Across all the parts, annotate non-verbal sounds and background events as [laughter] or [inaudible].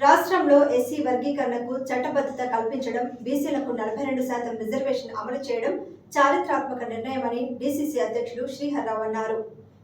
రాష్ట్రంలో ఎస్సీ వర్గీకరణకు చట్టబద్ధత కల్పించడం బీసీలకు నలభై రెండు శాతం రిజర్వేషన్ అమలు చేయడం చారిత్రాత్మక నిర్ణయమని డీసీసీ అధ్యక్షులు శ్రీహర్రావు అన్నారు.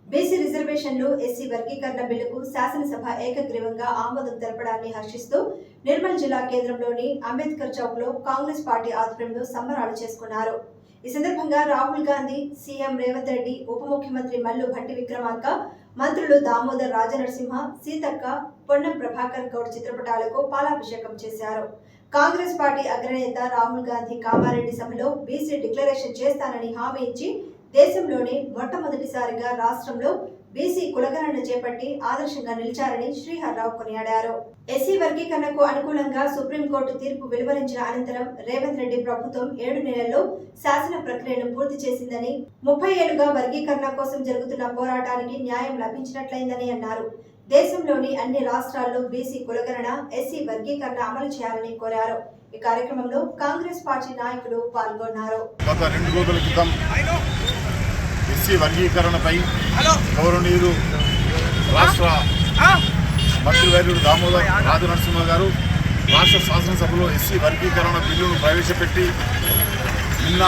బీసీ రిజర్వేషన్లు ఎస్సీ వర్గీకరణ బిల్లుకు శాసనసభ ఏకగ్రీవంగా ఆమోదం తెలపడాన్ని హర్షిస్తూ నిర్మల్ జిల్లా కేంద్రంలోని అంబేద్కర్ చౌక్లో కాంగ్రెస్ పార్టీ ఆధ్వర్యంలో సంబరాలు చేసుకున్నారు. ఈ సందర్భంగా రాహుల్ గాంధీ సీఎం రేవంత్ రెడ్డి ఉప ముఖ్యమంత్రి మల్లు భట్టి విక్రమార్క మంత్రులు దామోదర్ రాజనరసింహ సీతక్క పొన్నం ప్రభాకర్ గౌడ్ చిత్రపటాలకు పాలాభిషేకం చేశారు. కాంగ్రెస్ పార్టీ అగ్రనేత రాహుల్ గాంధీ కామారెడ్డి సభలో బీసీ డిక్లరేషన్ చేస్తానని హామీ ఇచ్చి దేశంలోనే మొట్టమొదటిసారిగా రాష్ట్రంలో బీసీ కులగణన చేపట్టి ఆదర్శంగా నిలిచారని శ్రీహర్రావు కొనియాడారు. ఎస్సీ వర్గీకరణకు అనుకూలంగా సుప్రీంకోర్టు తీర్పు వెలువరించిన అనంతరం రేవంత్ రెడ్డి ప్రభుత్వం ఏడు నెలల్లో శాసన ప్రక్రియను పూర్తి చేసిందని ముప్పై ఏళ్ళుగా వర్గీకరణ కోసం జరుగుతున్న పోరాటానికి న్యాయం లభించినట్లయిందని అన్నారు. దేశంలోని అన్ని రాష్ట్రాల్లో బీసీ కులగణన ఎస్సీ వర్గీకరణ అమలు చేయాలని కోరారు. ఈ కార్యక్రమంలో కాంగ్రెస్ పార్టీ నాయకులు పాల్గొన్నారు. ఎస్సీ వర్గీకరణపై గౌరవనీయులు రాష్ట్ర మంత్రివర్యుడు దామోదర్ రాజనరసింహ గారు రాష్ట్ర శాసనసభలో ఎస్సీ వర్గీకరణ బిల్లును ప్రవేశపెట్టి నిన్న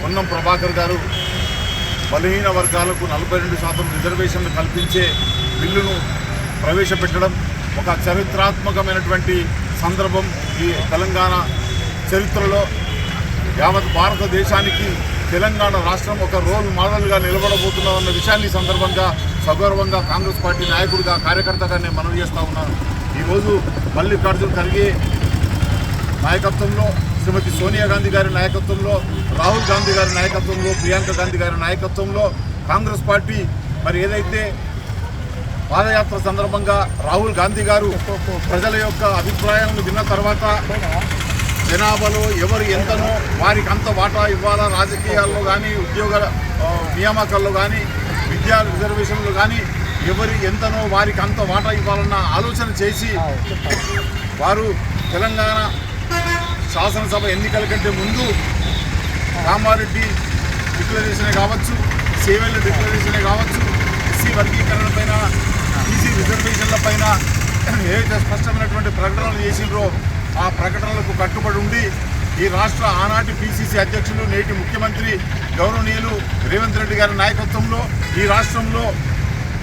పొన్నం ప్రభాకర్ గారు బలహీన వర్గాలకు నలభై రెండు శాతం రిజర్వేషన్లు కల్పించే బిల్లును ప్రవేశపెట్టడం ఒక చరిత్రాత్మకమైనటువంటి సందర్భం ఈ తెలంగాణ చరిత్రలో యావత్ భారతదేశానికి తెలంగాణ రాష్ట్రం ఒక రోల్ మోడల్గా నిలబడబోతున్నదన్న విషయాన్ని సందర్భంగా సగౌరవంగా కాంగ్రెస్ పార్టీ నాయకుడిగా కార్యకర్తగా నేను మనవి చేస్తూ ఉన్నాను. ఈరోజు మల్లికార్జున్ ఖర్గే నాయకత్వంలో శ్రీమతి సోనియా గాంధీ గారి నాయకత్వంలో రాహుల్ గాంధీ గారి నాయకత్వంలో ప్రియాంక గాంధీ గారి నాయకత్వంలో కాంగ్రెస్ పార్టీ మరి ఏదైతే పాదయాత్ర సందర్భంగా రాహుల్ గాంధీ గారు ప్రజల యొక్క అభిప్రాయాలను విన్న తర్వాత జనాభాలో ఎవరు ఎంతనో వారికి అంత వాటా ఇవ్వాలా? రాజకీయాల్లో కానీ ఉద్యోగ నియామకాల్లో కానీ విద్యా రిజర్వేషన్లు కానీ ఎవరి ఎంతనో వారికి అంత వాటా ఇవ్వాలన్న ఆలోచన చేసి వారు తెలంగాణ శాసనసభ ఎన్నికల కంటే ముందు కామారెడ్డి డిక్లరేషనే కావచ్చు సేవల డిక్లరేషనే కావచ్చు ఎస్సీ వర్గీకరణ పైన ఈసీ రిజర్వేషన్ల పైన ఏవైతే స్పష్టమైనటువంటి ప్రకటనలు చేసిండ్రో ఆ ప్రకటనలకు కట్టుబడి ఉండి ఈ రాష్ట్ర ఆనాటి పిసిసి అధ్యక్షులు నేటి ముఖ్యమంత్రి గౌరవనీయులు రేవంత్ రెడ్డి గారి నాయకత్వంలో ఈ రాష్ట్రంలో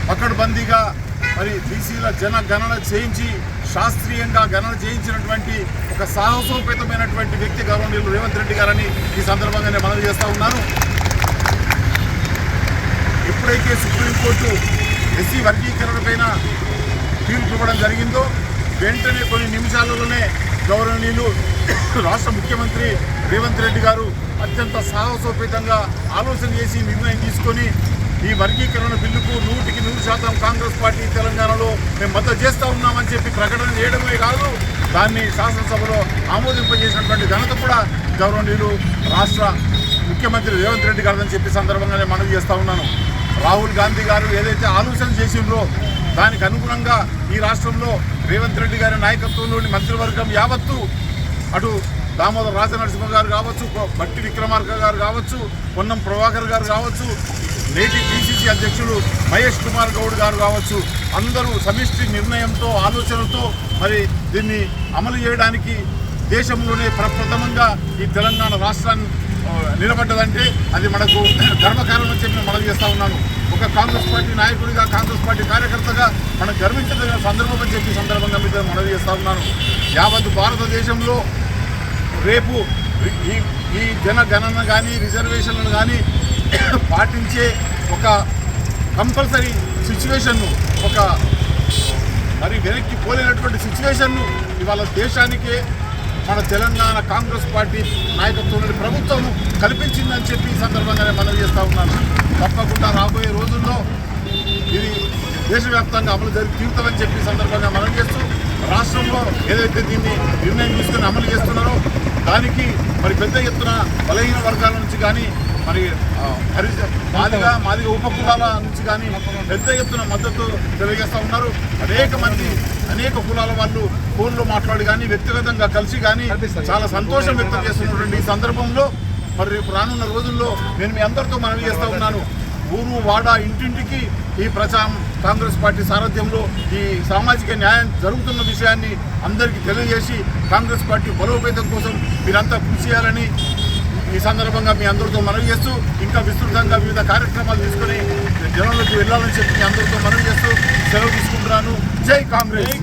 పకడ్బందీగా మరి బీసీల జన గణన చేయించి శాస్త్రీయంగా గణన చేయించినటువంటి ఒక సాహసోపేతమైనటువంటి వ్యక్తి గౌరవనీయులు రేవంత్ రెడ్డి గారని ఈ సందర్భంగా నేను మనవి చేస్తూ ఉన్నాను. ఎప్పుడైతే సుప్రీంకోర్టు ఎస్సీ వర్గీకరణ పైన తీర్పు ఇవ్వడం జరిగిందో వెంటనే కొన్ని నిమిషాలలోనే గౌరవనీయులు [coughs] రాష్ట్ర ముఖ్యమంత్రి రేవంత్ రెడ్డి గారు అత్యంత సాహసోపేతంగా ఆలోచన చేసి నిర్ణయం తీసుకొని ఈ వర్గీకరణ బిల్లుకు నూటికి నూరు శాతం కాంగ్రెస్ పార్టీ తెలంగాణలో మేము మద్దతు చేస్తూ ఉన్నామని చెప్పి ప్రకటన చేయడమే కాదు దాన్ని శాసనసభలో ఆమోదింపజేసినటువంటి ఘనత కూడా గౌరవనీయులు రాష్ట్ర ముఖ్యమంత్రి రేవంత్ రెడ్డి గారు అని చెప్పి సందర్భంగానే మనవి చేస్తూ ఉన్నాను. రాహుల్ గాంధీ గారు ఏదైతే ఆలోచన చేసిండ్రో దానికి అనుగుణంగా ఈ రాష్ట్రంలో రేవంత్ రెడ్డి గారి నాయకత్వంలోని మంత్రివర్గం యావత్తు అటు దామోదర్ రాజనరసింహ గారు కావచ్చు బట్టి విక్రమార్క గారు కావచ్చు పొన్నం ప్రభాకర్ గారు కావచ్చు నేటి పిసిసి అధ్యక్షుడు మహేష్ కుమార్ గౌడ్ గారు కావచ్చు అందరూ సమిష్టి నిర్ణయంతో ఆలోచనతో మరి దీన్ని అమలు చేయడానికి దేశంలోనే ప్రప్రథమంగా ఈ తెలంగాణ రాష్ట్రాన్ని నిలబడ్డదంటే అది మనకు గర్వకారణం చెప్పి నేను మనవి చేస్తా ఉన్నాను. ఒక కాంగ్రెస్ పార్టీ నాయకుడిగా కాంగ్రెస్ పార్టీ కార్యకర్తగా మనం గర్వించదగిన సందర్భం అని చెప్పి సందర్భంగా మీకు మనవి చేస్తా ఉన్నాను. యావత్ భారతదేశంలో రేపు ఈ ఈ జనగణన కానీ రిజర్వేషన్లను కానీ [coughs] పాటించే ఒక కంపల్సరీ సిచ్యువేషన్ను ఒక మరి వెనక్కి పోలేనటువంటి సిచ్యువేషన్ను ఇవాళ దేశానికే మన తెలంగాణ కాంగ్రెస్ పార్టీ నాయకత్వంలోని ప్రభుత్వం కల్పించిందని చెప్పి ఈ సందర్భంగానే మనవి చేస్తూ ఉన్నాను. తప్పకుండా రాబోయే రోజుల్లో ఇది దేశవ్యాప్తంగా అమలు జరిగి తీరుతామని చెప్పి సందర్భంగా మనం చేస్తూ రాష్ట్రంలో ఏదైతే దీన్ని నిర్ణయం తీసుకుని అమలు చేస్తున్నారో దానికి మరి పెద్ద ఎత్తున బలహీన వర్గాల నుంచి కానీ మరి హరి హరిజ మాదిగా ఉప ఉపకులాల నుంచి కానీ పెద్ద ఎత్తున మద్దతు తెలియజేస్తూ ఉన్నారు. అనేక మంది అనేక కులాల వాళ్ళు ఫోన్లో మాట్లాడి కానీ వ్యక్తిగతంగా కలిసి కానీ చాలా సంతోషం వ్యక్తం చేస్తున్నటువంటి ఈ సందర్భంలో మరి రేపు రానున్న రోజుల్లో నేను మీ అందరితో మనవి చేస్తూ ఉన్నాను. ఊరు వాడ ఇంటింటికి ఈ ప్రజా కాంగ్రెస్ పార్టీ సారథ్యంలో ఈ సామాజిక న్యాయం జరుగుతున్న విషయాన్ని అందరికీ తెలియజేసి కాంగ్రెస్ పార్టీ బలోపేతం కోసం మీరంతా కృషి చేయాలని ఈ సందర్భంగా మీ అందరితో మనవి చేస్తూ ఇంకా విస్తృతంగా వివిధ కార్యక్రమాలు తీసుకుని జనంలోకి వెళ్ళాలని చెప్పి మీ అందరితో మనవి చేస్తూ సెలవు తీసుకుంటున్నాను. జై కాంగ్రెస్.